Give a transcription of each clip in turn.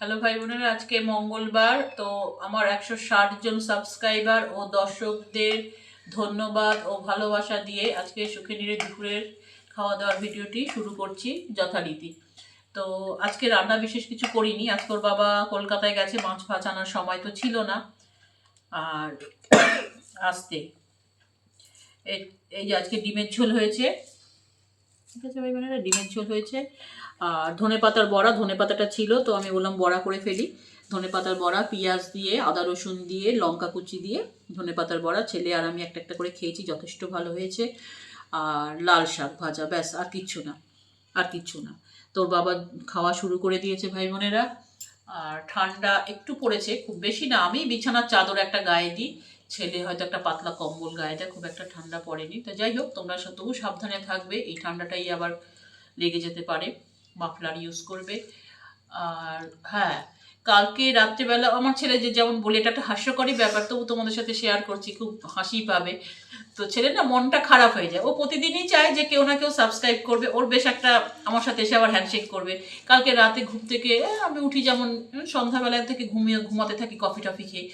Hello ভাই বোনেরা, আজকে মঙ্গলবার, তো আমার একশো ষাট জন সাবস্ক্রাইবার ও দর্শকদের ধন্যবাদ ও ভালোবাসা দিয়ে আজকে সুখে নিরে দুপুরের খাওয়া দাওয়ার ভিডিওটি শুরু করছি যথারীতি। তো আজকে রান্না বিশেষ কিছু করিনি আজকে বাবা কলকাতায় গেছে, মাছ ফাছ আনার সময় তো ছিল না। আর আসতে। এই যে আজকে ডিমের ঝোল হয়েছে ঠিক আছে ভাই বোনেরা ডিমের ঝোল হয়েছে। আর ধনে পাতার বড়া ধনে পাতাটা ছিল, তো আমি বললাম বড়া করে ফেলি। ধনে পাতার বড়া, পেঁয়াজ দিয়ে, আদা রসুন দিয়ে, লঙ্কা কুচি দিয়ে ধনে পাতার বড়া, ছেলে আর আমি একটা একটা করে খেয়েছি, যথেষ্ট ভালো হয়েছে। আর লাল শাক ভাজা, ব্যাস, আর কিচ্ছু না, আর কিচ্ছু না। তোর বাবা খাওয়া শুরু করে দিয়েছে ভাই বোনেরা। আর ঠান্ডা একটু পড়েছে, খুব বেশি না, আমি বিছানার চাদর একটা গায়ে দিই ছেলে হয়তো একটা পাতলা কম্বল গায়ে দেয় খুব একটা ঠান্ডা পড়েনি। তো যাই হোক, তোমরা তবু সাবধানে থাকবে, এই ঠান্ডাটাই আবার লেগে যেতে পারে, মাফলার ইউজ করবে। আর হ্যাঁ কালকে রাত্রেবেলা আমার ছেলে যে যেমন বলে, এটা একটা হাস্যকরই ব্যাপার, তবু তোমাদের সাথে শেয়ার করছি, খুব হাসি পাবে। তো ছেলে না মনটা খারাপ হয়ে যায়। ও প্রতিদিনই চায় যে কেউ না কেউ সাবস্ক্রাইব করবে, ওর বেশ একটা আমার সাথে এসে আবার হ্যান্ডশেক করবে। কালকে রাতে ঘুম থেকে আমি উঠি যেমন সন্ধ্যাবেলা থেকে ঘুমিয়ে, ঘুমাতে থাকি কফি টফি খেয়ে।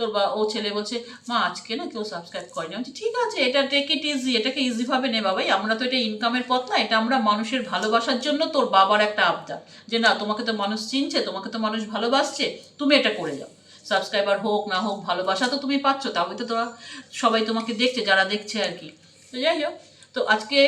তোর বা ও ছেলে বলছে মা আজকে না কেউ সাবস্ক্রাইব করেনি। বলছি, ঠিক আছে এটা টেক ইট ইজি এটাকে ইজিভাবে নে বাবাই। আমরা তো এটা ইনকামের পথ না এটা আমরা মানুষের ভালোবাসার জন্য তোর বাবার একটা আবদার। যে না তোমাকে তো মানুষ চিনছে তোমাকে তো মানুষ ভালোবাসছে তুমি এটা করে যাও। সাবস্ক্রাইবার হোক না হোক ভালোবাসা তো তুমি পাচ্ছ তাহলে তো তোরা সবাই তোমাকে দেখছে যারা দেখছে আর কি। তো যাই হোক তো আজকে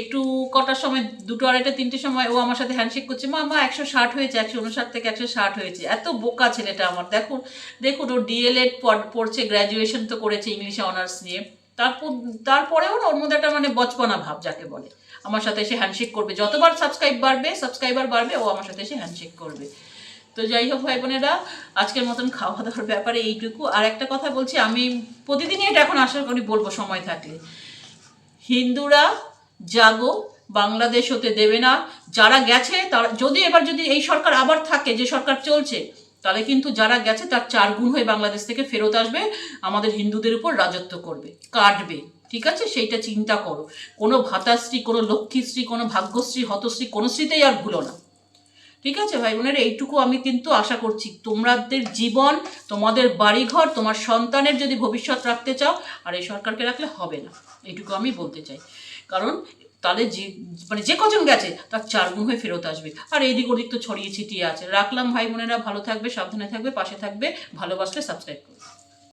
একটু কটার সময়, দুটো আড়াইটা, তিনটে সময় ও আমার সাথে হ্যান্ডশেক করছে, মা মা, একশো ষাট হয়েছে, একশো উনষাট থেকে একশো ষাট হয়েছে। এত বোকা ছেলেটা আমার, দেখুন দেখুন, ও ডিএলএড পড়ছে গ্র্যাজুয়েশন তো করেছে ইংলিশে অনার্স নিয়ে। তারপর, তারপরেও না, ওর মধ্যে একটা মানে বচপনা ভাব যাকে বলে। আমার সাথে এসে হ্যান্ডশেক করবে, যতবার সাবস্ক্রাইব বাড়বে সাবস্ক্রাইবার বাড়বে, ও আমার সাথে এসে হ্যান্ডশেক করবে। তো যাই হোক ভাই বোনেরা, আজকের মতন খাওয়া দাওয়ার ব্যাপারে এইটুকু। আর একটা কথা বলছি, আমি প্রতিদিনই এটা এখন আশা করি বলব, সময় থাকলে। হিন্দুরা জাগো, বাংলাদেশ হতে দেবে না। যারা গেছে, তারা যদি এবার যদি এই সরকার আবার থাকে, যে সরকার চলছে, তাহলে কিন্তু যারা গেছে, তার চার গুণ হয়ে বাংলাদেশ থেকে ফেরত আসবে, আমাদের হিন্দুদের উপর রাজত্ব করবে, কাটবে। ঠিক আছে? সেইটা চিন্তা করো। কোনো ভাতাশ্রী, কোনো লক্ষ্মীশ্রী, কোনো ভাগ্যশ্রী, হতশ্রী, কোনো শ্রীতেই আর ভুলো না। ঠিক আছে ভাই? বোনের এইটুকু আমি কিন্তু আশা করছি। তোমাদের জীবন, তোমাদের বাড়িঘর, তোমার সন্তানের যদি ভবিষ্যৎ রাখতে চাও, আর এই সরকারকে রাখলে হবে না। এইটুকু আমি বলতে চাই। কারণ তাহলে যে মানে যে কজন গেছে, তার চার গুণ হয়ে ফেরত আসবে। আর এইদিক ওদিক তো ছড়িয়ে ছিটিয়ে আছে। রাখলাম ভাই বোনেরা, ভালো থাকবে, সাবধানে থাকবে, পাশে থাকবে, ভালোবাসলে সাবস্ক্রাইব করবে।